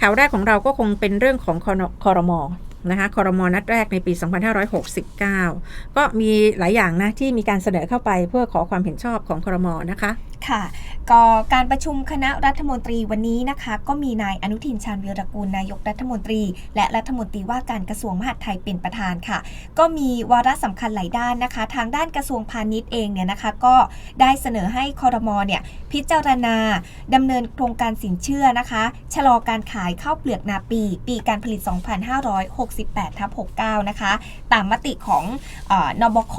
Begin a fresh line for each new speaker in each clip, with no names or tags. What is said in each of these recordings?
ข่าวแรกของเราก็คงเป็นเรื่องของคอคอรมอ นะคะคอรมอนัดแรกในปี 2569 ก็มีหลายอย่างนะที่มีการเสนอเข้าไปเพื่อขอความเห็นชอบของคอรมอนะคะ
ค่ะก็การประชุมคณะรัฐมนตรีวันนี้นะคะ ก็มีนายอนุทินชาญวีรกูลนายกรัฐมนตรี และรัฐมนตรีว่าการกระทรวงมหาดไทยเป็นประธานค่ะ ก็มีวาระสำคัญหลายด้านนะคะ ทางด้านกระทรวงพาณิชย์เองเนี่ยนะคะ ก็ได้เสนอให้คอรมอเนี่ยพิจารณาดำเนินโครงการสินเชื่อนะคะ ชะลอการขายข้าวเปลือกนาปี ปีการผลิต268ทับ69 นะคะ ตามมติของอนบข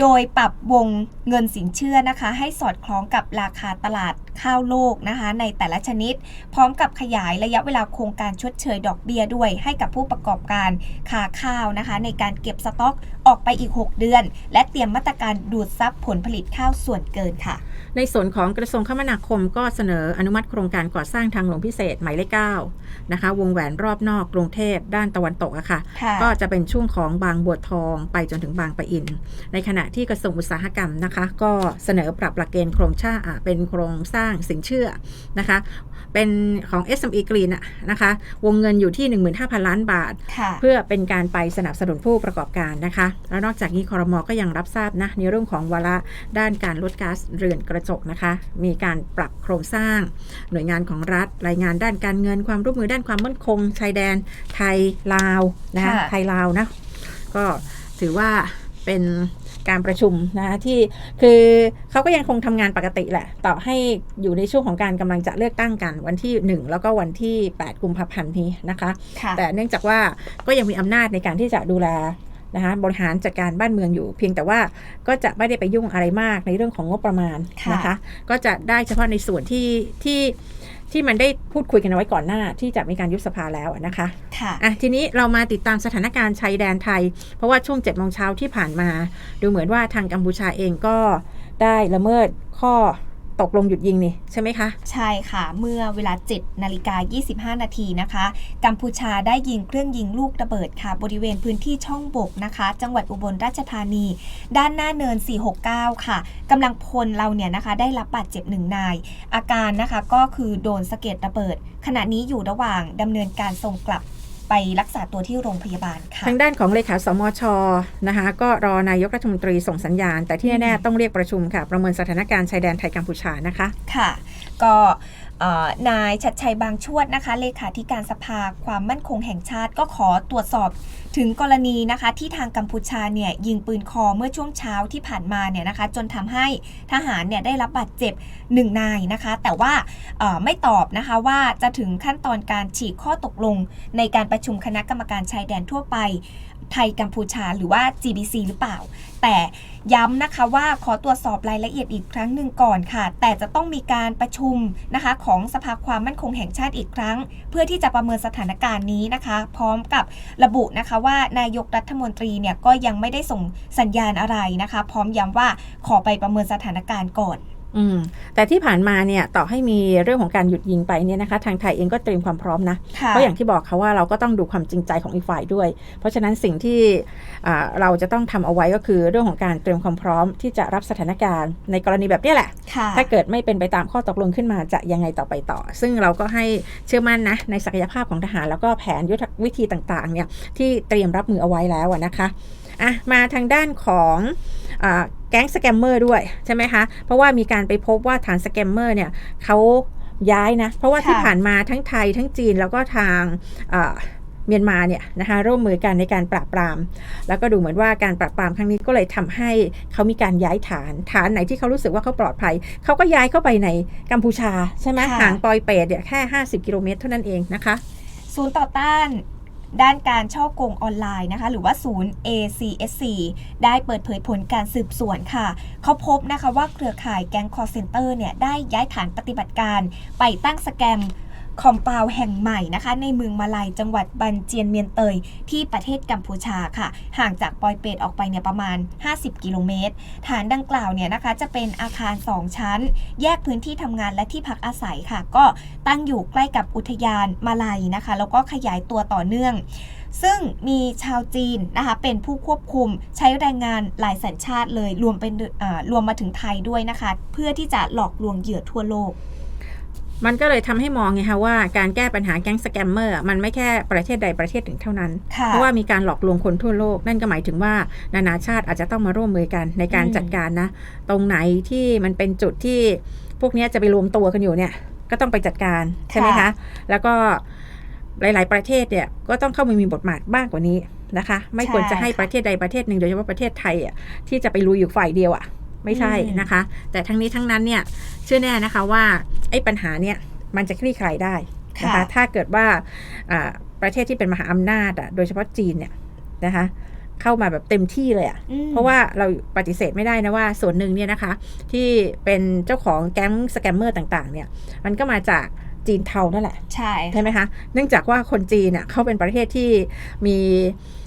โดยปรับวงเงินสินเชื่อนะคะ ให้สอดคล้องกับราคาตลาดข้าวโลกนะคะ ในแต่ละชนิด พร้อมกับขยายระยะเวลาโครงการชดเชยดอกเบี้ยด้วย ให้กับผู้ประกอบการค้าข้าวนะคะ ในการเก็บสต็อกออกไปอีก 6 เดือน และเตรียมมาตรการดูดซับผลผลิตข้าวส่วนเกินค่ะ
ในส่วนของกระทรวงคมนาคมก็เสนออนุมัติโครงการก่อสร้างทางหลวงพิเศษหมายเลข9นะคะ วงแหวนรอบนอกกรุงเทพด้านตะวันตกอะค่ะ
ค่ะ
ก็จะเป็นช่วงของบางบัวทองไปจนถึงบางปะอิน ในขณะที่กระทรวงอุตสาหกรรมนะคะ ก็เสนอปรับหลักเกณฑ์โครงชาติอะเป็นโครงสร้างสินเชื่อนะคะ เป็นของ SME Green อะนะคะ วงเงินอยู่ที่ 15,000 ล้านบาท
ค่ะ
เพื่อเป็นการไปสนับสนุนผู้ประกอบการนะคะ แล้วนอกจากนี้คอรมอก็ยังรับทราบนะในเรื่องของวาระด้านการลดก๊าซเรือนกระจกนะคะ มีการปรับโครงสร้าง หน่วยงานของรัฐ รายงานด้านการเงินความร่วมมือด้านความมั่นคงชายแดนไทยลาวนะคะ
ค่ะ
ไทยลาวนะก็ถือว่าเป็น การประชุมนะคะที่คือเขาก็ยังคงทำงานปกติแหละ ต่อให้อยู่ในช่วงของการกำลังจะเลือกตั้งกันวันที่ 1 แล้วก็วันที่ 8 กุมภาพันธ์นี้นะคะ
ค่ะ
แต่เนื่องจากว่าก็ยังมีอำนาจในการที่จะดูแลนะคะบริหารจัดการบ้านเมืองอยู่ เพียงแต่ว่าก็จะไม่ได้ไปยุ่งอะไรมากในเรื่องของงบประมาณ
ค่ะ
นะคะ ก็จะได้เฉพาะในส่วนที่ที่ ที่มันได้พูดคุยกันเอาไว้ก่อนหน้า ที่จะมีการยุบสภาแล้วอะนะคะ
ค่ะ
อะทีนี้เรามาติดตามสถานการณ์ชายแดนไทย เพราะว่าช่วง7จ็ดโมงเช้าที่ผ่านมา ดูเหมือนว่าทางกัมพูชาเองก็ได้ละเมิดข้อ ตกลงหยุดยิงนี่ใช่ไหมคะ
ใช่ค่ะ เมื่อเวลา 7 นาฬิกา 25 นาทีนะคะ กัมพูชาได้ยิงเครื่องยิงลูกระเบิดค่ะ บริเวณพื้นที่ช่องบกนะคะ จังหวัดอุบลราชธานี ด้านหน้าเนิน 469 ค่ะกำลังพลเราเนี่ยนะคะ ได้รับบาดเจ็บหนึ่งนาย อาการนะคะก็คือโดนสะเก็ดระเบิด ขณะนี้อยู่ระหว่างดำเนินการส่งกลับ ไปรักษาตัวที่โรงพยาบาลค่ะ
ทางด้านของเลขาสมชนะคะก็รอนายกรัฐมนตรีส่งสัญญาณ แต่ที่แน่ ๆ ต้องเรียกประชุมค่ะ ประเมินสถานการณ์ชายแดนไทยกัมพูชานะคะ
ค่ะ ก็เอ่อ นายชัดชัยบางชวดนะคะ เลขาธิการสภาความมั่นคงแห่งชาติก็ขอตรวจสอบถึงกรณีนะคะที่ทางกัมพูชาเนี่ยยิงปืนคอเมื่อช่วงเช้าที่ผ่านมาเนี่ยนะคะ จนทำให้ทหารเนี่ยได้รับบาดเจ็บหนึ่งนายนะคะ แต่ว่าไม่ตอบนะคะว่าจะถึงขั้นตอนการฉีกข้อตกลงในการประชุมคณะกรรมการชายแดนทั่วไปไทยกัมพูชาหรือว่า GBC หรือเปล่า แต่ย้ำนะคะว่าขอตรวจสอบรายละเอียดอีกครั้งหนึ่งก่อนค่ะ แต่จะต้องมีการประชุมนะคะของสภาความมั่นคงแห่งชาติอีกครั้ง เพื่อที่จะประเมินสถานการณ์นี้นะคะ พร้อมกับระบุนะคะว่านายกรัฐมนตรีเนี่ยก็ยังไม่ได้ส่งสัญญาณอะไรนะคะ พร้อมย้ำว่าขอไปประเมินสถานการณ์ก่อน
อืมแต่ที่ผ่านมาเนี่ยต่อให้มีเรื่องของการหยุดยิงไปเนี่ยนะคะ ทางไทยเองก็เตรียมความพร้อมนะ
ค่ะ
เพราะอย่างที่บอกค่ะว่าเราก็ต้องดูความจริงใจของอีกฝ่ายด้วย เพราะฉะนั้นสิ่งที่อ่าเราจะต้องทำเอาไว้ก็คือเรื่องของการเตรียมความพร้อมที่จะรับสถานการณ์ในกรณีแบบเนี้ยแหละ
ค่ะ
ถ้าเกิดไม่เป็นไปตามข้อตกลงขึ้นมาจะยังไงต่อไปต่อ ซึ่งเราก็ให้เชื่อมั่นนะในศักยภาพของทหาร แล้วก็แผนยุทธวิธีต่างๆเนี่ยที่เตรียมรับมือเอาไว้แล้วอะนะคะอะมาทางด้านของอา แก๊งสแกมเมอร์ด้วยใช่ไหมคะ เพราะว่ามีการไปพบว่าฐานสแกมเมอร์เนี่ยเขาย้ายนะ เพราะว่าที่
ค่ะ
ผ่านมาทั้งไทยทั้งจีนแล้วก็ทางอ่าเมียนมาเนี่ยนะคะร่วมมือกันในการปราบปราม แล้วก็ดูเหมือนว่าการปราบปรามครั้งนี้ก็เลยทำให้เขามีการย้ายฐานฐานไหนที่เขารู้สึกว่าเขาปลอดภัย เขาก็ย้ายเข้าไปในกัมพูชาใช่ไหม
ค่ะ
ห่างปอยเปตเนี่ยแค่ 50 กิโลเมตรเท่านั้นเองนะคะ
ศูนย์ต่อต้าน ด้านการช่อกงออนไลน์นะคะ หรือว่าศูนย์ ACSC ได้เปิดเผยผลการสืบสวนค่ะ เขาพบนะคะว่าเครือข่ายแก๊งคอร์เซนเตอร์เนี่ยได้ย้ายฐานปฏิบัติการไปตั้งสแกม คอมเปาวแห่งใหม่นะคะ ในเมืองมาลายจังหวัดบันเจียนเมียนเตย ที่ประเทศกัมพูชาค่ะ ห่างจากปอยเปตออกไปเนี่ยประมาณ 50 กิโลเมตร ฐานดังกล่าวเนี่ยนะคะ จะเป็นอาคาร 2 ชั้น แยกพื้นที่ทำงานและที่พักอาศัยค่ะ ก็ตั้งอยู่ใกล้กับอุทยานมาลายนะคะ แล้วก็ขยายตัวต่อเนื่องซึ่งมีชาวจีนนะคะเป็นผู้ควบคุมใช้แรงงานหลายสัญชาติเลยรวมเป็นรวมมาถึงไทยด้วยนะคะ เพื่อที่จะหลอกลวงเหยื่อทั่วโลก
มันก็เลยทำให้มองไงคะว่าการแก้ปัญหาแก๊งสแกมเมอร์มันไม่แค่ประเทศใดประเทศหนึ่งเท่านั้น
ค่ะ
เพราะว่ามีการหลอกลวงคนทั่วโลก นั่นก็หมายถึงว่านานาชาติอาจจะต้องมาร่วมมือกันในการ
อืม
จัดการนะ ตรงไหนที่มันเป็นจุดที่พวกเนี้ยจะไปรวมตัวกันอยู่เนี่ย ก็ต้องไปจัดการใช่ไหมคะ แล้วก็หลาย ๆ ประเทศเนี่ยก็ต้องเข้ามามีบทบาทบ้างกว่านี้นะคะ ไม่ควรจะให้ประเทศใดประเทศหนึ่งโดยเฉพาะประเทศไทยอะที่จะไปลุยอยู่ฝ่ายเดียวอะ ไม่ใช่นะคะ แต่ทั้งนี้ทั้งนั้นเนี่ยเชื่อแน่นะคะว่าไอ้ปัญหาเนี่ยมันจะคลี่คลายได้นะคะ
ค่ะ
ถ้าเกิดว่าอ่าประเทศที่เป็นมหาอำนาจอะโดยเฉพาะจีนเนี่ยนะคะเข้ามาแบบเต็มที่เลยอะ
อืม
เพราะว่าเราปฏิเสธไม่ได้นะว่าส่วนหนึ่งเนี่ยนะคะ ที่เป็นเจ้าของแก๊งสแกมเมอร์ต่างๆ เนี่ย มันก็มาจากจีนเทานั่นแหละ
ใช่
ใช่ไหมคะ เนื่องจากว่าคนจีนน่ะเขาเป็นประเทศที่มีเอ่อ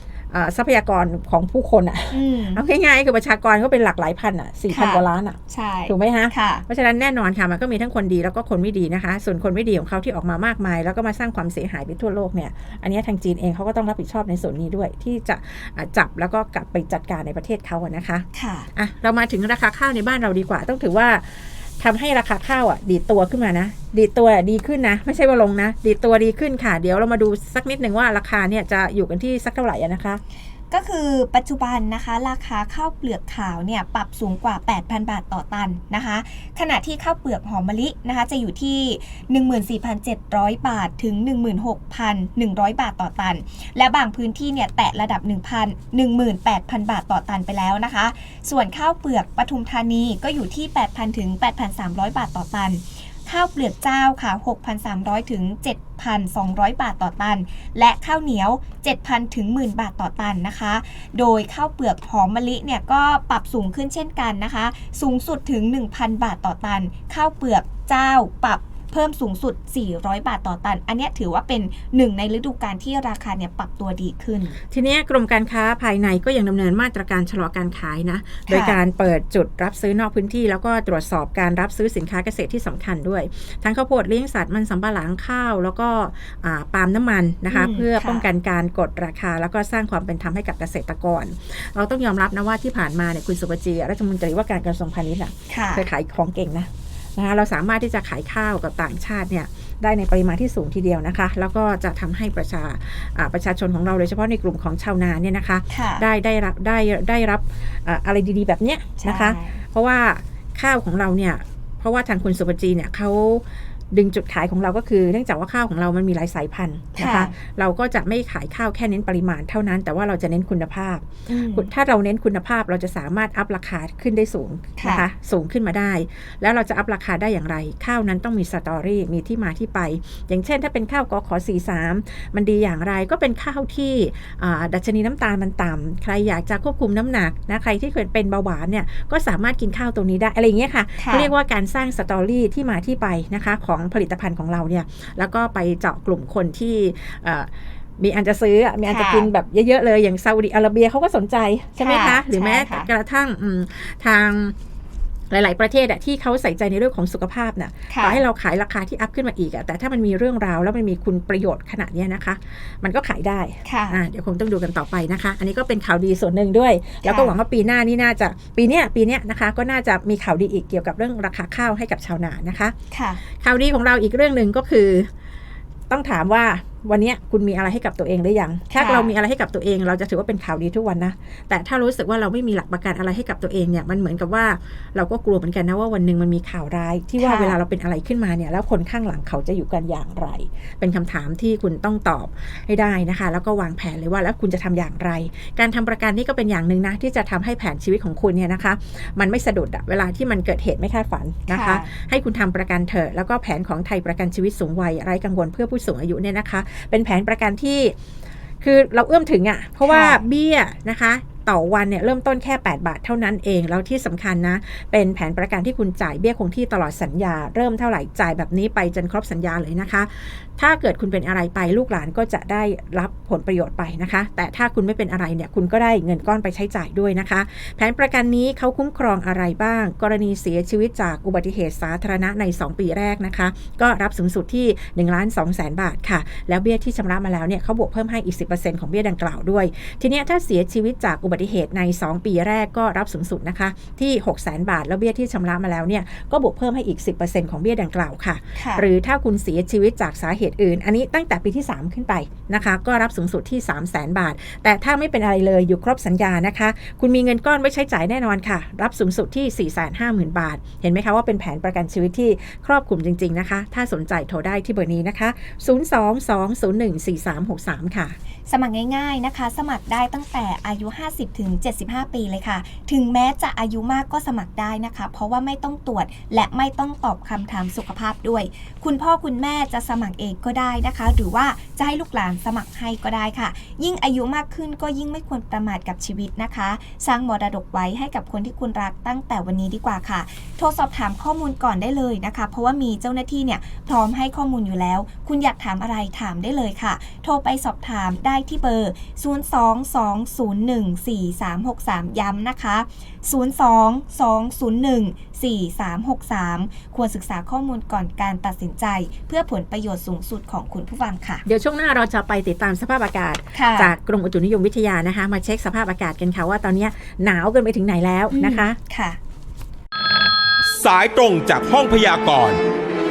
ทรัพยากรของผู้คนอะ
อืม
เอาง่ายๆคือประชากรเขาเป็นหลักหลายพันอะสี่พัน
ค่ะ
กว่าล้านอะ
ใช่
ถูกไหมฮะ
ค่ะ
เพราะฉะนั้นแน่นอนค่ะมันก็มีทั้งคนดีแล้วก็คนไม่ดีนะคะ ส่วนคนไม่ดีของเขาที่ออกมามากมาย แล้วก็มาสร้างความเสียหายไปทั่วโลกเนี่ยอันนี้ทางจีนเองเขาก็ต้องรับผิดชอบในส่วนนี้ด้วย ที่จะอะจับแล้วก็กลับไปจัดการในประเทศเขาอะนะคะ
ค่ะ
อะเรามาถึงราคาข้าวในบ้านเราดีกว่าต้องถือว่า ทำให้ราคาข้าวอะ ดีตัวขึ้นมานะ ดีตัวดีขึ้นนะ ไม่ใช่ว่าลงนะ ดีตัวดีขึ้นค่ะ เดี๋ยวเรามาดูสักนิดหนึ่งว่าราคาเนี่ยจะอยู่กันที่สักเท่าไหร่นะคะ
ก็คือปัจจุบันนะคะราคาข้าวเปลือกขาวเนี่ยปรับสูงกว่า 8,000 บาทต่อตันนะคะ ขณะที่ข้าวเปลือกหอมมะลินะคะจะอยู่ที่ 14,700 บาทถึง 16,100 บาทต่อตัน และบางพื้นที่เนี่ยแตะระดับ 1,000 18,000 บาทต่อตันไปแล้วนะคะ ส่วนข้าวเปลือกปทุมธานีก็อยู่ที่ 8,000 ถึง 8,300 บาทต่อตัน ข้าวเปลือกเจ้าค่ะ 6,300 ถึง 7,200 บาทต่อตัน และข้าวเหนียว 7,000 ถึง 10,000 บาทต่อตันนะคะ โดยข้าวเปลือกหอมมะลิเนี่ยก็ปรับสูงขึ้นเช่นกันนะคะ สูงสุดถึง 1,000 บาทต่อตัน ข้าวเปลือกเจ้าปรับ เพิ่มสูงสุด 400 บาทต่อตัน อันเนี้ยถือว่าเป็นหนึ่งในฤดูกาลที่ราคาเนี่ยปรับตัวดีขึ้น
ทีเนี้ยกรมการค้าภายในก็ยังดำเนินมาตรการชะลอการขายนะ โดยการเปิดจุดรับซื้อนอกพื้นที่ แล้วก็ตรวจสอบการรับซื้อสินค้าเกษตรที่สำคัญด้วย ทั้งข้าวโพดเลี้ยงสัตว์มันสำปะหลังข้าว แล้วก็อ่าปาล์มน้ำมันนะคะ
อืม
เพื่อ
ค่ะ
ป้องกันการกดราคา แล้วก็สร้างความเป็นธรรมให้กับเกษตรกร เราต้องยอมรับนะว่าที่ผ่านมาเนี่ยคุณสุปจีรัฐมนตรีว่าการกระทรวงพาณิชย์อะ
ค่ะ
เคยขายของเก่งนะ นะคะเราสามารถที่จะขายข้าวกับต่างชาติเนี่ยได้ในปริมาณที่สูงทีเดียวนะคะ แล้วก็จะทำให้ประชาอ่าประชาชนของเราโดยเฉพาะในกลุ่มของชาวนาเนี่ยนะคะ
ค่ะ
ได้ได้รับได้ได้รับเอ่ออะไรดีๆ แบบเนี้ยนะคะ
ใช่
เพราะว่าข้าวของเราเนี่ยเพราะว่าทางคุณสุปจีเนี่ยเขา ดึงจุดขายของเราก็คือ เนื่องจากว่าข้าวของเรามันมีหลายสายพันธุ์นะคะ
ค่ะ
เราก็จะไม่ขายข้าวแค่เน้นปริมาณเท่านั้น แต่ว่าเราจะเน้นคุณภาพ
อืม
ถ้าเราเน้นคุณภาพเราจะสามารถอัพราคาขึ้นได้สูงนะคะ
ค่ะ
สูงขึ้นมาได้ แล้วเราจะอัพราคาได้อย่างไร ข้าวนั้นต้องมีสตอรี่มีที่มาที่ไป อย่างเช่น ถ้าเป็นข้าวกอขอ43มันดีอย่างไรก็เป็นข้าวที่อ่าดัชนีน้ำตาลมันต่ำใครอยากจะควบคุมน้ำหนักนะใครที่เคยเป็นเบาหวานเนี่ยก็สามารถกินข้าวตรงนี้ได้อะไรอย่างเงี้ยค่ะ
ค่ะ
เขาเรียกว่าการสร้างสตอรี่ที่มาที่ไปนะคะของผลิตภัณฑ์ของเราเนี่ยแล้วก็ไปเจาะกลุ่มคนที่เอ่อมีอันจะซื้ออะมีอันจะ
ค่ะ
กินแบบเยอะ ๆ เลย อย่างซาอุดิอาระเบียเขาก็สนใจ ใช่ไหมคะ
ค่ะ
หรือแม้
ใช่ค่ะ
กระทั่งอืมทาง หลาย ๆ ประเทศอะที่เขาใส่ใจในเรื่องของสุขภาพน่ะ
ค่ะ
ต่อให้เราขายราคาที่อัพขึ้นมาอีกอะแต่ถ้ามันมีเรื่องราวแล้วมันมีคุณประโยชน์ขนาดเนี้ยนะคะ มันก็ขายได้
ค่ะ
อ่าเดี๋ยวคงต้องดูกันต่อไปนะคะ อันนี้ก็เป็นข่าวดีส่วนหนึ่งด้วย แล้วก็หวังว่าปีหน้านี่น่าจะปีเนี้ยปีเนี้ยนะคะ ก็น่าจะมีข่าวดีอีกเกี่ยวกับเรื่องราคาข้าวให้กับชาวนานะคะ
ค่ะ
ข่าวดีของเราอีกเรื่องหนึ่งก็คือ ต้องถามว่า วันเนี้ยคุณมีอะไรให้กับตัวเองหรือยังถ้า
ค่ะ
เรามีอะไรให้กับตัวเองเราจะถือว่าเป็นข่าวดีทุกวันนะแต่ถ้ารู้สึกว่าเราไม่มีหลักประกันอะไรให้กับตัวเองเนี่ยมันเหมือนกับว่าเราก็กลัวเหมือนกันนะว่าวันหนึ่งมันมีข่าวร้าย ที่ว่า
ค่ะ
เวลาเราเป็นอะไรขึ้นมาเนี่ยแล้วคนข้างหลังเขาจะอยู่กันอย่างไร เป็นคำถามที่คุณต้องตอบให้ได้นะคะ แล้วก็วางแผนเลยว่าแล้วคุณจะทำอย่างไร การทำประกันนี่ก็เป็นอย่างหนึ่งนะที่จะทำให้แผนชีวิตของคุณเนี่ยนะคะ มันไม่สะดุดอะเวลาที่มันเกิดเหตุไม่คาดฝันนะคะ
ค่ะ
ให้คุณทำประกันเถอะแล้วก็แผนของไทยประกันชีวิตสูงวัยไร้กังวลเพื่อผู้สูงอายุเนี่ยนะคะเป็นแผนประกันที่ คือเราเอื้อมถึงอะ่ะ เพราะว่า
ค่ะ
เบี้ยนะคะต่อวันเนี่ยเริ่มต้นแค่ 8 บาทเท่านั้นเอง แล้วที่สำคัญนะ เป็นแผนประกันที่คุณจ่ายเบี้ยคงที่ตลอดสัญญา เริ่มเท่าไหร่จ่ายแบบนี้ไปจนครบสัญญาเลยนะคะถ้าเกิดคุณเป็นอะไรไปลูกหลานก็จะได้รับผลประโยชน์ไปนะคะ แต่ถ้าคุณไม่เป็นอะไรเนี่ยคุณก็ได้เงินก้อนไปใช้จ่ายด้วยนะคะ แผนประกันนี้เขาคุ้มครองอะไรบ้าง กรณีเสียชีวิตจากอุบัติเหตุสาธารณะใน 2 ปีแรกนะคะ ก็รับสูงสุดที่1ล้าน2แสนบาทค่ะ แล้วเบี้ยที่ชำระมาแล้วเนี่ยเขาบวกเพิ่มให้อีก 10%ของเบี้ยดังกล่าวด้วย ทีเนี้ยถ้าเสียชีวิตจากอุบัติเหตุใน 2 ปีแรกก็รับสูงสุดนะคะที่6 0 0 0 0 0 บาท แล้วเบี้ยที่ชำระมาแล้วเนี่ยก็บวกเพิ่มให้อีก 10%ของเบี้ยดังกล่าวค่ะ
ค่ะ
หรือถ้าคุณเสียชีวิตจากสาเหตุอื่น อันนี้ตั้งแต่ปีที่ 3 ขึ้นไปนะคะ ก็รับสูงสุดที่ 3 0 0 0 0 0บาท แต่ถ้าไม่เป็นอะไรเลยอยู่ครบสัญญานะคะ คุณมีเงินก้อนไว้ใช้จ่ายแน่นอนค่ะ รับสูงสุดที่ 4 5 0 0 0 0 บาท เห็นไหมคะว่าเป็นแผนประกันชีวิตที่ครอบคลุมจริง ๆนะคะ ถ้าสนใจโทรได้ที่เบอร์นี้นะคะ 022014363 ค่ะ
สมัครง่ายๆนะคะ สมัครได้ตั้งแต่อายุ 50ถึง75 ปีเลยค่ะ ถึงแม้จะอายุมากก็สมัครได้นะคะ เพราะว่าไม่ต้องตรวจและไม่ต้องตอบคำถามสุขภาพด้วย คุณพ่อคุณแม่จะสมัครเองก็ได้นะคะ หรือว่า จะให้ลูกหลานสมัครให้ก็ได้ค่ะ ยิ่งอายุมากขึ้นก็ยิ่งไม่ควรประมาทกับชีวิตนะคะ สร้างมรดกไว้ให้กับคนที่คุณรักตั้งแต่วันนี้ดีกว่าค่ะ โทรสอบถามข้อมูลก่อนได้เลยนะคะ เพราะว่ามีเจ้าหน้าที่เนี่ยพร้อมให้ข้อมูลอยู่แล้ว คุณอยากถามอะไรถามได้เลยค่ะ โทรไปสอบถามได้ที่เบอร์ 022014363 ย้ำนะคะ 022014363 ควรศึกษาข้อมูลก่อนการตัดสินใจ เพื่อผลประโยชน์สูงสุดของคุณผู้ฟังค่ะ
เดี๋ยวช่วงหน้าเราจะไปติดตามสภาพอากาศ
ค่ะ
จากกรมอุตุนิยมวิทยานะคะ มาเช็คสภาพอากาศกันค่ะว่าตอนเนี้ยหนาวเกินไปถึงไหนแล้วนะคะ
ค่ะ
สายตรงจากห้องพยากรณ์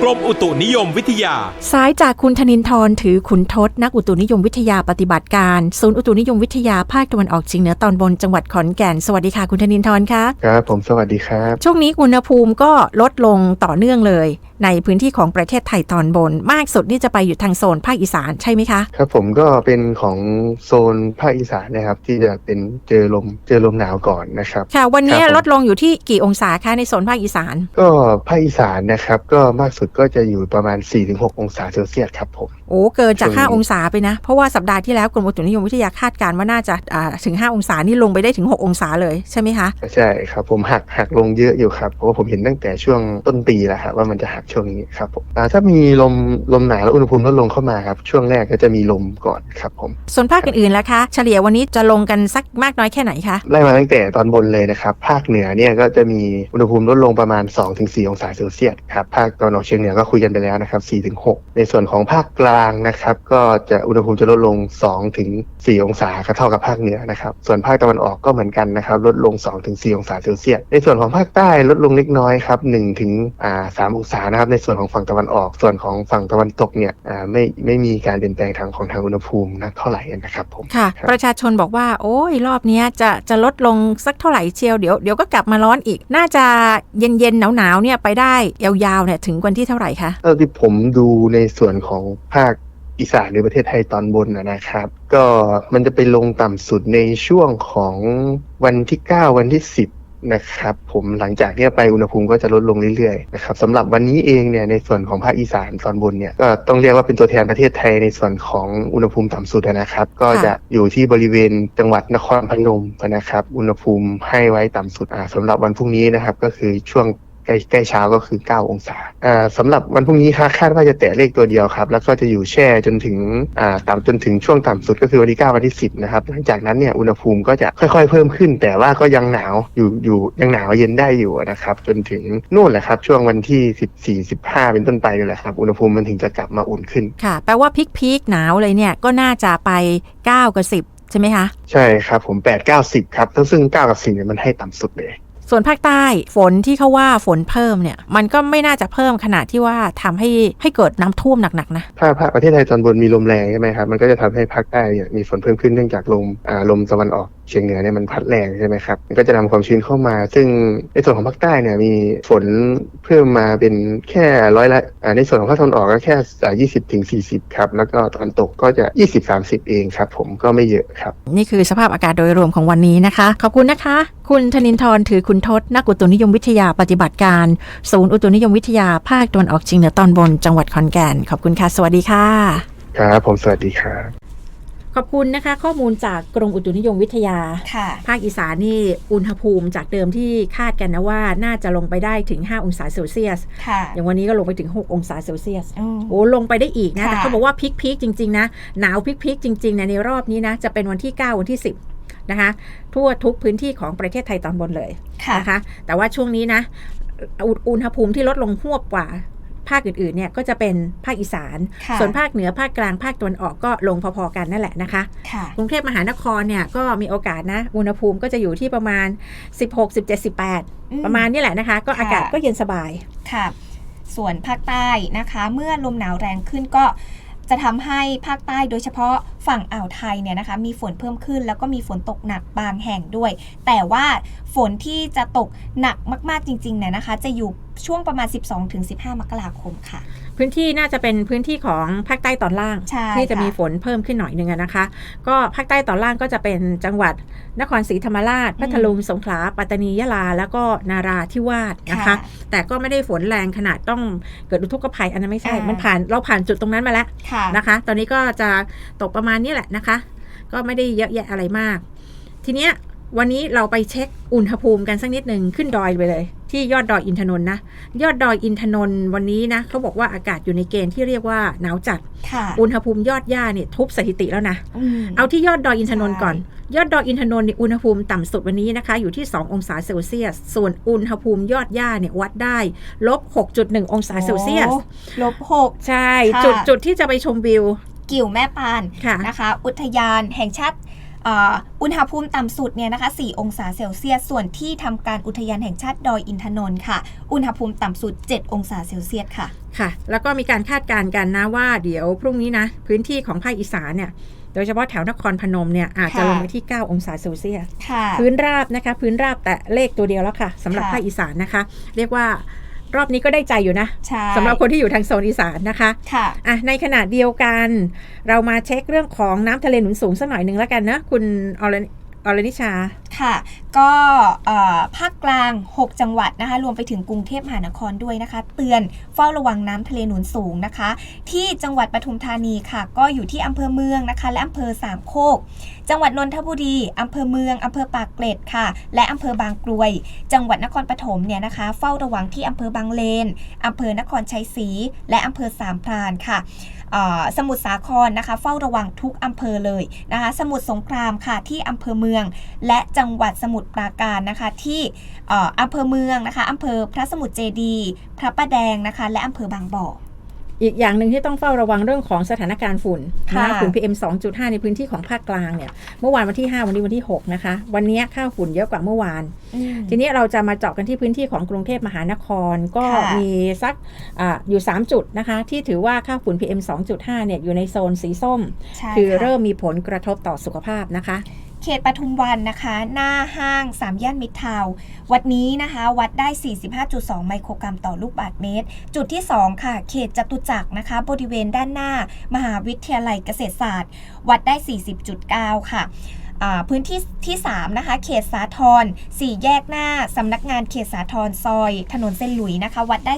กรมอุตุนิยมวิทยา
สายจากคุณธนินทรถือขุนทศนักอุตุนิยมวิทยาปฏิบัติการ ศูนย์อุตุนิยมวิทยาภาคตะวันออกเฉียงเหนือตอนบนจังหวัดขอนแก่น สวัสดีค่ะ คุณธนินทรคะ
ครับผมสวัสดีครับ
ช่วงนี้อุณหภูมิก็ลดลงต่อเนื่องเลย ในพื้นที่ของประเทศไทยตอนบน มากสุดนี่จะไปอยู่ทางโซนภาคอีสานใช่ไหมคะ
ครับผมก็เป็นของโซนภาคอีสานนะครับ ที่จะเป็นเจอลมเจอลมหนาวก่อนนะครับ
ค่ะวันนี้
ครับผม
ลดลงอยู่ที่กี่องศาคะในโซนภาคอีสาน
ก็ภาคอีสานนะครับก็มากสุดก็จะอยู่ประมาณ 4-6 องศาเซลเซียสครับผม
โอ้ เกินจาก
ช่วงนี้
5องศาไปนะ เพราะว่าสัปดาห์ที่แล้วกรมอุตุนิยมวิทยาคาดการณ์ว่าน่าจะอ่าถึง 5 องศานี่ลงไปได้ถึง 6 องศาเลยใช่ไหมคะ
ใช่ครับผมหักหักลงเยอะอยู่ครับ เพราะว่าผมเห็นตั้งแต่ช่วงต้นปีแล้วครับว่ามันจะหักช่วงนี้ครับผมอ่าถ้ามีลมลมหนาวแล้วอุณหภูมิลดลงเข้ามาครับช่วงแรกก็จะมีลมก่อนครับผม
ส่วนภาคอื่นๆล่ะคะ เฉลี่ยวันนี้จะลงกันสักมากน้อยแค่ไหนคะ
ไล่มาตั้งแต่ตอนบนเลยนะครับภาคเหนือเนี่ยก็จะมีอุณหภูมิลดลงประมาณ 2-4 องศาเซลเซียสครับภาคตะวันออกเฉียงเหนือก็คุยกันไปแล้วนะครับ4-6 ในส่วนของภาคกลางนะครับก็จะอุณหภูมิจะลดลง 2-4 องศาครับเท่ากับภาคเหนือนะครับส่วนภาคตะวันออกก็เหมือนกันนะครับลดลง 2-4 องศาเซลเซียสในส่วนของภาคใต้ลดลงเล็กน้อยครับ1ถึงอ่า3องศานะครับในส่วนของฝั่งตะวันออก ส่วนของฝั่งตะวันตกเนี่ยอ่าไม่ไม่มีการเปลี่ยนแปลงทางของทางอุณหภูมินักเท่าไหร่นะครับผม
ค่ะ
ครับ
ประชาชนบอกว่า โอ้ยรอบเนี้ยจะจะลดลงสักเท่าไหร่เชียวเดี๋ยวเดี๋ยวก็กลับมาร้อนอีก น่าจะเย็นๆหนาวๆเนี่ยไปได้ยาวๆเนี่ยถึงวันที่เท่าไหร่คะ
เท่าที่ผมดูในส่วนของภาคอีสานหรือประเทศไทยตอนบนนะครับ ก็มันจะไปลงต่ำสุดในช่วงของวันที่ 9 วันที่ 10 นะครับ ผมหลังจากเนี้ยไปอุณหภูมิก็จะลดลงเรื่อยๆนะครับสำหรับวันนี้เองเนี่ยในส่วนของภาคอีสานตอนบนเนี่ยก็ต้องเรียกว่าเป็นตัวแทนประเทศไทยในส่วนของอุณหภูมิต่ำสุดนะครับ ก็จะอยู่ที่บริเวณจังหวัดนครพนมนะครับ อุณหภูมิให้ไว้ต่ำสุดอ่าสำหรับวันพรุ่งนี้นะครับก็คือช่วง ใกล้ใกล้เช้าก็คือ 9 องศาอ่าสำหรับวันพรุ่งนี้คาคาดว่าจะแตะเลขตัวเดียวครับ แล้วก็จะอยู่แช่จนถึงอ่าต่ำจนถึงช่วงต่ำสุดก็คือวันที่ 9 วันที่ 10 นะครับ หลังจากนั้นเนี่ยอุณหภูมิก็จะค่อยๆ เพิ่มขึ้น แต่ว่าก็ยังหนาวอยู่อยู่ยังหนาวเย็นได้อยู่นะครับ จนถึงนู่นแหละครับ ช่วงวันที่ 14 15 เป็นต้นไปนี่แหละครับ อุณหภูมิมันถึงจะกลับมาอุ่นขึ้น
ค่ะ แปลว่าพีคพีคๆหนาวเลยเนี่ยก็น่าจะไป 9 กับ 10 ใช่ไหมคะ
ใช่ครับผม8 9 10ครับซึ่ง9กับ10เนี่ยมันให้ต่ำสุดเลย
ส่วนภาคใต้ฝนที่เขาว่าฝนเพิ่มเนี่ย มันก็ไม่น่าจะเพิ่มขนาดที่ว่าทำให้ให้เกิดน้ำท่วมหนักๆนะ
ถ้าภาคประเทศไทยตอนบนมีลมแรงใช่ไหมครับมันก็จะทำให้ภาคใต้เนี่ยมีฝนเพิ่มขึ้นเนื่องจากลมอ่าลมตะวันออกเฉียงเหนือเนี่ยมันพัดแรงใช่ไหมครับมันก็จะนำความชื้นเข้ามา ซึ่งในส่วนของภาคใต้เนี่ยมีฝนเพิ่มมาเป็นแค่ร้อยละอ่าในส่วนของภาคตะวันออกก็แค่ยี่สิบถึงสี่สิบครับแล้วก็ตะวันตกก็จะยี่สิบสามสิบเองครับผมก็ไม่เยอะครับ
นี่คือสภาพอากาศโดยรวมของวันนี้นะคะ ขอบคุณนะคะ คุณธนินทร์ถือคุณทศนักอุตุนิยมวิทยาปฏิบัติการ ศูนย์อุตุนิยมวิทยาภาคตะวันออกเฉียงเหนือตอนบนจังหวัดขอนแก่น ขอบคุณค่ะ สวัสดีค่ะ
ครับ ผมสวัสดีครับ
ขอบคุณนะคะ ข้อมูลจากกรมอุตุนิยมวิทยา
ค่ะ
ภาคอีสานนี่อุณหภูมิจากเดิมที่คาดกันนะว่าน่าจะลงไปได้ถึง 5 องศาเซลเซียส
ค่ะ
อย่างวันนี้ก็ลงไปถึง 6 องศาเซลเซียส
อืม
โอ้ลงไปได้อีกนะ
ค่ะ
แต่เขาบอกว่าพีคพีคจริง ๆ นะ หนาวพีคพีคจริงๆนะในรอบนี้นะ จะเป็นวันที่ 9 วันที่ 10 นะคะทั่วทุกพื้นที่ของประเทศไทยตอนบนเลย
ค่ะ
นะคะแต่ว่าช่วงนี้นะอุอุณหภูมิที่ลดลงหวบกว่าภาคอื่นๆเนี่ยก็จะเป็นภาคอีสาน
ค่ะ
ส่วนภาคเหนือภาคกลางภาคตะวันออกก็ลงพอๆกันนั่นแหละนะคะ
ค่ะ
กรุงเทพมหานครเนี่ยก็มีโอกาสนะอุณหภูมิก็จะอยู่ที่ประมาณ 16 17 18 ประมาณนี้แหละนะคะ ก็
ค่ะ
อากาศก็เย็นสบาย
ค่ะ ส่วนภาคใต้นะคะ เมื่อลมหนาวแรงขึ้นก็ จะทำให้ภาคใต้โดยเฉพาะฝั่งอ่าวไทยเนี่ยนะคะมีฝนเพิ่มขึ้น แล้วก็มีฝนตกหนักบางแห่งด้วย แต่ว่าฝนที่จะตกหนักมากๆจริงๆเนี่ยนะคะ จะอยู่ ช่วงประมาณ 12-15 มกราคมค่ะ
พื้นที่น่าจะเป็นพื้นที่ของภาคใต้ตอนล่าง
ใช่
ที่จะ
ค่ะ
มีฝนเพิ่มขึ้นหน่อยหนึงอะนะคะ ก็ภาคใต้ตอนล่างก็จะเป็นจังหวัดนครศรีธรรมราช พัทลุง สงขลา ปัตตานี ยะลา แล้วก็นาราธิวาสนะคะ แต่ก็ไม่ได้ฝนแรงขนาดต้องเกิดอุทกภัยอันนั้นไม่ใช่
อ่ามั
มันผ่านเราผ่านจุดตรงนั้นมาแล้ว
ค่ะ
นะคะ ตอนนี้ก็จะตกประมาณนี้แหละนะคะ ก็ไม่ได้เยอะแยะอะไรมาก ทีเนี้ยวันนี้เราไปเช็คอุณหภูมิกันสักนิดหนึ่งขึ้นดอยไปเลย ที่ยอดดอยอินทนนท์นะ ยอดดอยอินทนนท์วันนี้นะเขาบอกว่าอากาศอยู่ในเกณฑ์ที่เรียกว่าหนาวจัด
ค่ะ
อุณหภูมิยอดหญ้าเนี่ยทุบสถิติแล้วนะ
ม
เอาที่ยอดดอยอินทนนท์ก่อน
ใช่
ยอดดอยอินทนนท์เนี่ยอุณหภูมิต่ำสุดวันนี้นะคะ อยู่ที่ 2 องศาเซลเซียส ส่วนอุณหภูมิยอดหญ้าเนี่ยวัดได้ลบ6.1 องศาเซลเซียส
โอ้ลบหก
ใช่
ค่ะ
จุดจุดที่จะไปชมวิว
กิ่วแม่ปาน
ค่ะ
นะคะ อุทยานแห่งชาติ อ่าอุณหภูมิต่ำสุดเนี่ยนะคะ 4 องศาเซลเซียส ส่วนที่ทำการอุทยานแห่งชาติดอยอินทนนท์ค่ะ อุณหภูมิต่ำสุด 7 องศาเซลเซียสค่ะ
ค่ะ แล้วก็มีการคาดการณ์กันนะว่าเดี๋ยวพรุ่งนี้นะ พื้นที่ของภาคอีสานเนี่ยโดยเฉพาะแถวนครพนมเนี่ยอาจจะ
ค่ะ
ลงไปที่ 9 องศาเซลเซียส
ค่ะ
พื้นราบนะคะ พื้นราบแต่เลขตัวเดียวแล้วค่ะสำหรับ
ค่ะ
ภาคอีสานนะคะ เรียกว่า รอบนี้ก็ได้ใจอยู่นะ
ใช่
สำหรับคนที่อยู่ทางโซนอีสานนะคะ
ค่ะ
อะในขณะเดียวกัน เรามาเช็คเรื่องของน้ำทะเลหนุนสูงสักหน่อยหนึ่งแล้วกันนะ คุณอรนิอรนิชา
ค่ะ ก็ภาคกลาง 6 จังหวัดนะคะ รวมไปถึงกรุงเทพมหานครด้วยนะคะ เตือนเฝ้าระวังน้ำทะเลหนุนสูงนะคะ ที่จังหวัดปทุมธานีค่ะ ก็อยู่ที่อำเภอเมืองนะคะ และอำเภอสามโคก จังหวัดนนทบุรีอำเภอเมืองอำเภอปากเกร็ดค่ะ และอำเภอบางกรวย จังหวัดนครปฐมเนี่ยนะคะ เฝ้าระวังที่อำเภอบางเลนอำเภอนครชัยศรีและอำเภอสามพรานค่ะสมุทรสาครนะคะ เฝ้าระวังทุกอำเภอเลยนะคะ สมุทรสงครามค่ะที่อำเภอเมือง และจังหวัดสมุทรปราการนะคะ ที่เอ่ออำเภอเมืองนะคะอำเภอพระสมุทรเจดีย์พระประแดงนะคะ และอำเภอบางบ่อ
อีกอย่างหนึ่งที่ต้องเฝ้าระวังเรื่องของสถานการณ์ฝุ่น
ค่ะ
นะฝุ่น PM 2.5 ในพื้นที่ของภาคกลางเนี่ย เมื่อวานวันที่ 5 วันนี้วันที่ 6 นะคะ วันนี้ค่าฝุ่นเยอะกว่าเมื่อวาน ทีนี้เราจะมาเจาะกันที่พื้นที่ของกรุงเทพมหานคร ก็
ค่ะ
มีสักอาอยู่ 3 จุดนะคะ ที่ถือว่าค่าฝุ่น PM 2.5 เนี่ยอยู่ในโซนสีส้ม
ใช่
คือ
ค่ะ
เริ่มมีผลกระทบต่อสุขภาพนะคะ
เขตปทุมวันนะคะ หน้าห้างสามย่านมิตรทาววัดนี้นะคะ วัดได้ 45.2 ไมโครกรัมต่อลูกบาศก์เมตร จุดที่ 2 ค่ะ เขตจตุจักรนะคะ บริเวณด้านหน้า มหาวิทยาลัยเกษตรศาสตร์ วัดได้ 40.9 ค่ะอ่าพื้นที่ที่ 3 นะคะ เขตสาทรสี่แยกหน้า สำนักงานเขตสาทรซอย ถนนเส้นหลุยนะคะ วัดได้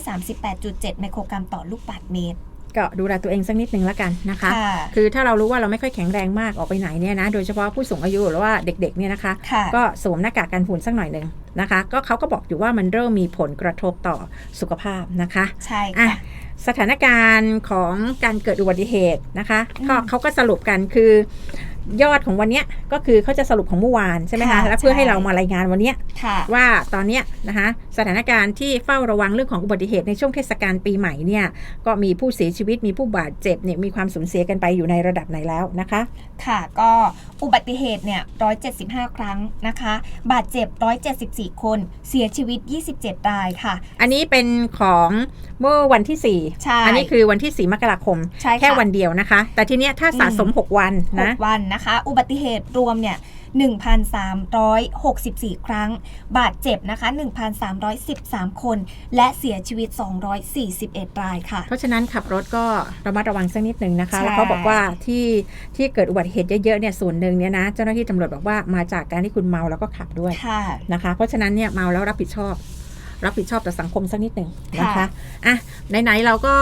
38.7 ไมโครกรัมต่อลูกบาศก์เมตร
ก็ดูแลตัวเองสักนิดนึงแล้วกันนะคะ
ค่ะ
คือถ้าเรารู้ว่าเราไม่ค่อยแข็งแรงมากออกไปไหนเนี่ยนะ โดยเฉพาะผู้สูงอายุหรือว่าเด็กๆเนี่ยนะคะ
ค่ะ
ก็สวมหน้ากากกันฝุ่นสักหน่อยหนึ่งนะคะ ก็เขาก็บอกอยู่ว่ามันเริ่มมีผลกระทบต่อสุขภาพนะคะ
ใช่
อะ
ค่ะ
สถานการณ์ของการเกิดอุบัติเหตุนะคะ
อืม
ก็เขาก็สรุปกันคือ ยอดของวันเนี้ยก็คือเขาจะสรุปของเมื่อวานใช่ไหมคะ
ค่ะ
แล้วเพื่อให้
ใช่
เรามารายงานวันเนี้ย
ค่ะ
ว่าตอนเนี้ยนะคะสถานการณ์ที่เฝ้าระวังเรื่องของอุบัติเหตุในช่วงเทศกาลปีใหม่เนี่ยก็มีผู้เสียชีวิตมีผู้บาดเจ็บเนี่ยมีความสูญเสียกันไปอยู่ในระดับไหนแล้วนะคะ
ค่ะ ก็อุบัติเหตุเนี่ย 175 ครั้งนะคะ บาดเจ็บ 174 คน เสียชีวิต 27 รายค่ะ
อันนี้เป็นของเมื่อวันที่4
ใช่
อันี้คือวันที่4มกราคม
ใช่ค่ะ
แค่วันเดียวนะคะ แต่ทีเนี้ยถ้าสะสม 6 วันนะ
6วันนะคะ อุบัติเหตุรวมเนี่ย1,364 ครั้ง บาดเจ็บนะคะ 1,313 คน และเสียชีวิต 241 รายค่ะ
เพราะฉะนั้นขับรถก็ระมัดระวังสักนิดหนึ่งนะคะ
ใช่
แล้วเขาบอกว่าที่ที่เกิดอุบัติเหตุเยอะๆเนี่ยส่วนหนึ่งเนี่ยนะ เจ้าหน้าที่ตำรวจบอกว่ามาจากการที่คุณเมาแล้วก็ขับด้วย
ค่ะ
นะคะ เพราะฉะนั้นเนี่ยเมาแล้วรับผิดชอบ รับผิดชอบต่อสังคมสักนิดหนึ่งนะคะ
ค่ะ
อะไหนๆเราก็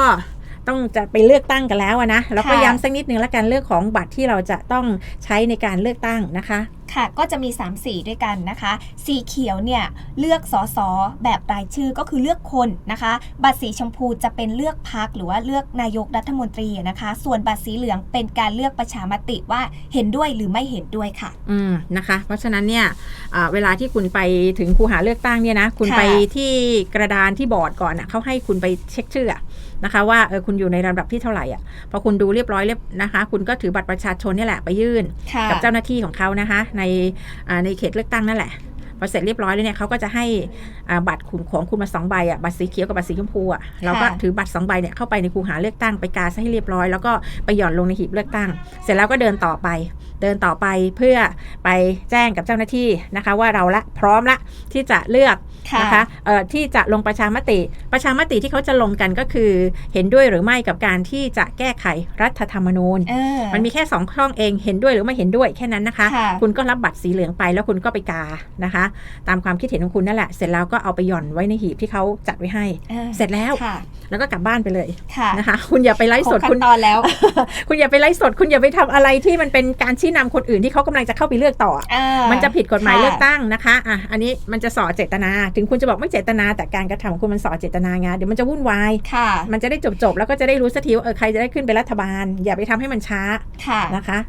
ต้องจะไปเลือกตั้งกันแล้วอะนะแล้วก็
ค่ะ
ย้ำสักนิดนึงละกันเรื่องของบัตรที่เราจะต้องใช้ในการเลือกตั้งนะคะ
ค่ะ ก็จะมี 3 สีด้วยกันนะคะ สีเขียวเนี่ยเลือกสสแบบรายชื่อก็คือเลือกคนนะคะ บัตรสีชมพูจะเป็นเลือกพักหรือว่าเลือกนายกรัฐมนตรีนะคะ ส่วนบัตรสีเหลืองเป็นการเลือกประชามติว่าเห็นด้วยหรือไม่เห็นด้วยค่ะ
อืมนะคะ เพราะฉะนั้นเนี่ยอ่าเวลาที่คุณไปถึงคูหาเลือกตั้งเนี่ยนะคุณ
ค่ะ
ไปที่กระดานที่บอร์ดก่อนนะเขาให้คุณไปเช็คชื่ออะนะคะว่าเออคุณอยู่ในลำดับที่เท่าไหร่อะพอคุณดูเรียบร้อยเรียบนะคะ คุณก็ถือบัตรประชาชนเนี่ยแหละไปยื่น
ค่ะ
กับเจ้าหน้าที่ของเขานะคะในอ่าในเขตเลือกตั้งนั่นแหละพอเสร็จเรียบร้อยแล้วเนี่ยเขาก็จะให้อ่าบัตรคุณของคุณมาสองใบอะบัตรสีเขียวกับบัตรสีชมพูอะเราก็ถือบัตรสองใบเนี่ยเข้าไปในคูหาเลือกตั้งไปกาซะให้เรียบร้อยแล้วก็ไปหย่อนลงในหีบเลือกตั้ง เสร็จแล้วก็เดินต่อไป เดินต่อไปเพื่อไปแจ้งกับเจ้าหน้าที่นะคะ ว่าเราละพร้อมละที่จะเลือก
ค่ะ
นะคะเอ่อที่จะลงประชามติ ประชามติที่เขาจะลงกันก็คือ เห็นด้วยหรือไม่กับการที่จะแก้ไขรัฐธรรมนูญ
เออ
มันมีแค่สองช่องเองเห็นด้วยหรือไม่เห็นด้วยแค่นั้นนะคะ
ค่ะ
คุณก็รับบัตรสีเหลืองไปแล้วคุณก็ไปกานะคะ ตามความคิดเห็นของคุณนั่นแหละ เสร็จแล้วก็เอาไปหย่อนไว้ในหีบที่เขาจัดไว้ให้
ออ
เสร็จแล้ว
ค่ะ
แล้วก็กลับบ้านไปเลย
ค่ะ
นะคะ คุณอย่าไปไลฟ์สด
ครบ
คุณ
ขั้นตอนแล้ว
คุณอย่าไปไลฟ์สด คุณอย่าไปทำอะไรที่มันเป็นการชี้นำคนอื่นที่เขากำลังจะเข้าไปเลือกต่อ
เออ
มันจะผิดกฎหมาย
ค่ะ
เลือกตั้งนะคะอะอันนี้มันจะส่อเจตนา ถึงคุณจะบอกไม่เจตนาแต่การกระทำของคุณมันส่อเจตนาไงเดี๋ยวมันจะวุ่นวาย
ค่ะ
มันจะได้จบๆแล้วก็จะได้รู้สักทีว่าเออใครจะได้ขึ้นเป็นรัฐบาล อย่าไปทำให้มันช้า
ค่ะ
นะคะ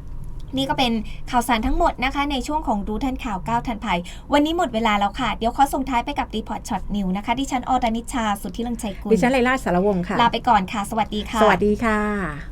นี่ก็เป็นข่าวสารทั้งหมดนะคะ ในช่วงของรู้ทันข่าวก้าวทันภัย วันนี้หมดเวลาแล้วค่ะ เดี๋ยวขอส่งท้ายไปกับรีพอร์ตช็อตนิวนะคะ ดิฉันอรนิชชา สุทธิลังชัยกุล
ดิฉันไลล่าสารวงศ์ค่ะ
ลาไปก่อนค่ะ สวัสดีค่ะ
สวัสดีค่ะ